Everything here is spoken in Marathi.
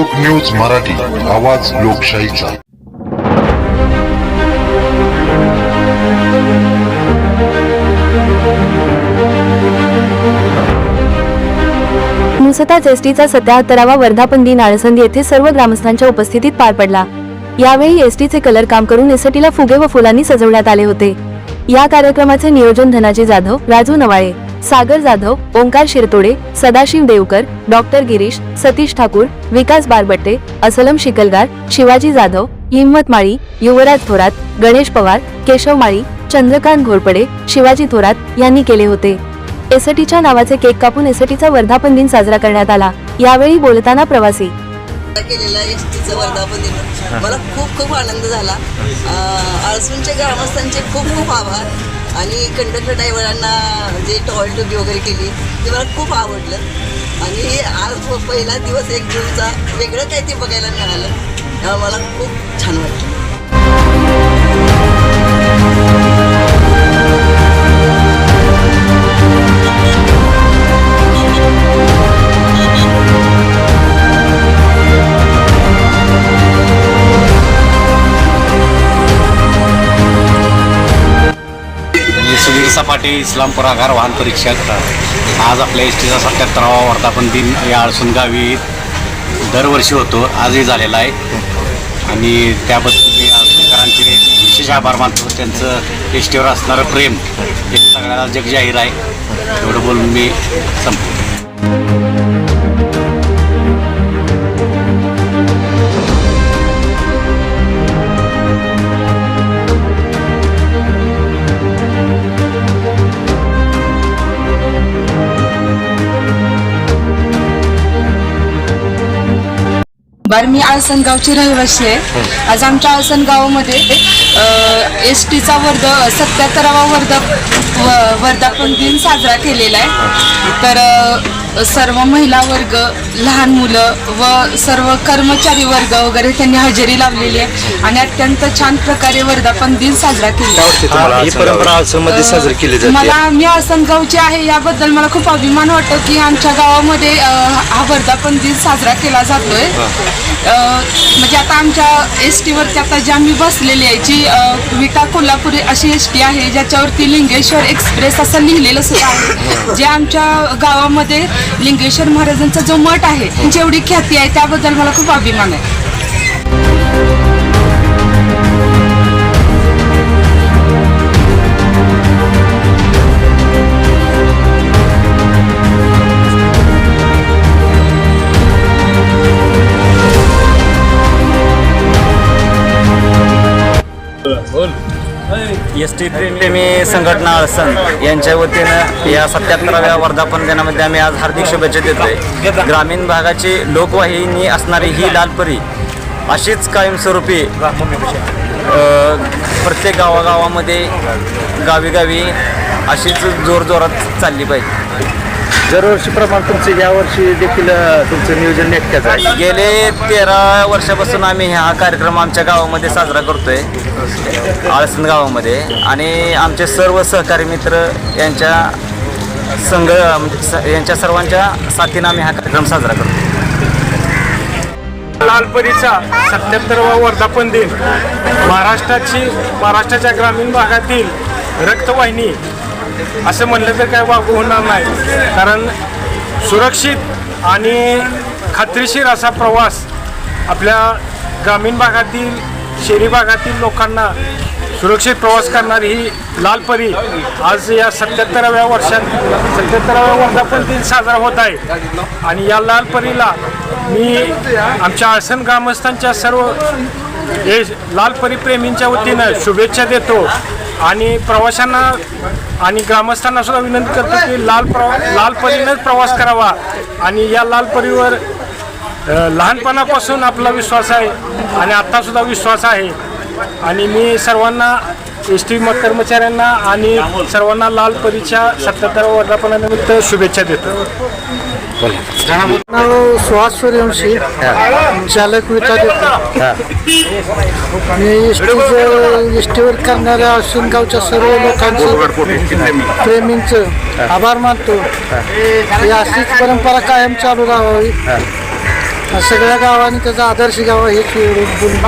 लोक न्यूज मराठी आवाज लोकशाहीचा. नुसताच एसटीचा सत्याहत्तरावा वर्धापन दिन आळसंद येथे सर्व ग्रामस्थांच्या उपस्थितीत पार पडला. यावेळी एसटीचे कलर काम करून एसटीला फुगे व फुलांनी सजवण्यात आले होते. या कार्यक्रमाचे नियोजन धनाजी जाधव राजू नवाळे. सागर जाधव ओंकार शिरतोडे सदाशिव देवकर डॉक्टर गिरीश सतीश ठाकूर विकास बारबट्टे असलम शिकलगार शिवाजी जाधव हिम्मत माळी युवराज थोरात गणेश पवार केशव माळी चंद्रकांत घोरपडे शिवाजी थोरात यांनी केले होते. एसटीच्या नावाचे केक कापून एसटीचा वर्धापन दिन साजरा करण्यात आला. यावेळी बोलताना प्रवासी. केलेला एस टीचं वर्धापन दिन मला खूप खूप आनंद झाला. अं, आळसूनच्या ग्रामस्थांचे खूप खूप आभार. आणि कंडक्टर ड्रायव्हरांना जे टॉल टोपी वगैरे केली ते मला खूप आवडलं. आणि आज पहिला दिवस एक जूनचा वेगळं काही ते बघायला मिळालं. मला खूप छान वाटलं. सुधीर सपाटे इस्लामपूर आगार वाहन परीक्षक आज आपल्या एस टीचा सत्याहत्तरावा वर्धापन दिन या आळसून दरवर्षी होतो. आजही झालेला आहे. आणि त्याबद्दल मी आळसूनकरांचे विशेष आभार मानतो. त्यांचं एस टीवर असणारं प्रेम हे सगळ्याला जगजाहीर आहे. एवढं बोलून मी संपतो बरं मी आळसनगावची रहिवासी आहे. आज आमच्या आळसण गावामध्ये एस टीचा वर्ध सत्याहत्तरावा वर्ध व- वर्धापन दिन साजरा केलेला आहे. तर सर्व महिला वर्ग लहान मुलं व सर्व कर्मचारी वर्ग वगैरे त्यांनी हजेरी लावलेली आहे आणि अत्यंत छान प्रकारे वर्धापन दिन साजरा केला आहे. ही परंपरा आळसमध्ये साजरी केली जाते. मला मी आसनगावची आहे याबद्दल मला खूप अभिमान वाटतो की आमच्या गावामध्ये अ, हा वर्धापन दिन साजरा केला जातोय. अ, म्हणजे आता आमच्या एस टीवरती आता जी आम्ही बसलेली आहे जी विटा कोल्हापुरी अशी एस टी आहे ज्याच्यावरती लिंगेश्वर एक्सप्रेस असं लिहिलेलं सुद्धा आहे जे आमच्या गावामध्ये लिंगेश्वर महाराजांचा जो मठ आहे जेवढी ख्याती आहे त्याबद्दल मला खूप अभिमान आहे. एस टी प्रेमी संघटना अळसण यांच्या वतीनं या सत्याहत्तराव्या वर्धापन दिनामध्ये आम्ही आज हार्दिक शुभेच्छा देतोय. ग्रामीण भागाची लोकवाहिनी असणारी ही लालपरी अशीच कायमस्वरूपी प्रत्येक गावागावामध्ये गावी गावी अशीच जोरजोरात चालली पाहिजे. दरवर्षी प्रमाण तुमचं या वर्षी देखील तुमचं नियोजन नेटक्याच आहे. गेले तेरा वर्षापासून आम्ही हा कार्यक्रम आमच्या गावामध्ये साजरा करतोय. आळसण गावामध्ये. आणि आमचे सर्व सहकारी मित्र यांच्या संघ म्हणजे यांच्या सर्वांच्या साथीनं आम्ही हा कार्यक्रम साजरा करतो लालपरीचा सत्याहत्तरवा वर्धापन दिन. महाराष्ट्राची महाराष्ट्राच्या ग्रामीण भागातील रक्तवाहिनी असं म्हणलं तर काय वागू होणार नाही. कारण सुरक्षित आणि खात्रीशीर असा प्रवास आपल्या ग्रामीण भागातील शहरी भागातील लोकांना सुरक्षित प्रवास करणारी ही लाल परी आज या सत्याहत्तराव्या वर्षात सत्याहत्तराव्या वर्धापन दिन साजरा होत आहे. आणि या लाल परीला मी आमच्या आळसण ग्रामस्थांच्या सर्व हे लालपरी प्रेमींच्या वतीनं शुभेच्छा देतो. आणि प्रवाशांना आणि ग्रामस्थांना सुद्धा विनंती करतो की लाल प्रवा लाल परीनेच प्रवास करावा. आणि या लाल परीवर लहानपणापासून आपला विश्वास आहे आणि आत्तासुद्धा विश्वास आहे. आणि मी सर्वांना एस टी कर्मचाऱ्यांना आणि सर्वांना लाल परीच्या सत्याहत्तर वर्धापनानिमित्त शुभेच्छा देतो. नाव सुहास सूर्यवंशी चालक मी एसटीवर करणाऱ्या गावच्या सर्व लोकांचं प्रेमींचं आभार मानतो ही. अशीच परंपरा कायम चालू राहावी सगळ्या गावाने त्याचा आदर्श हेच बोलून.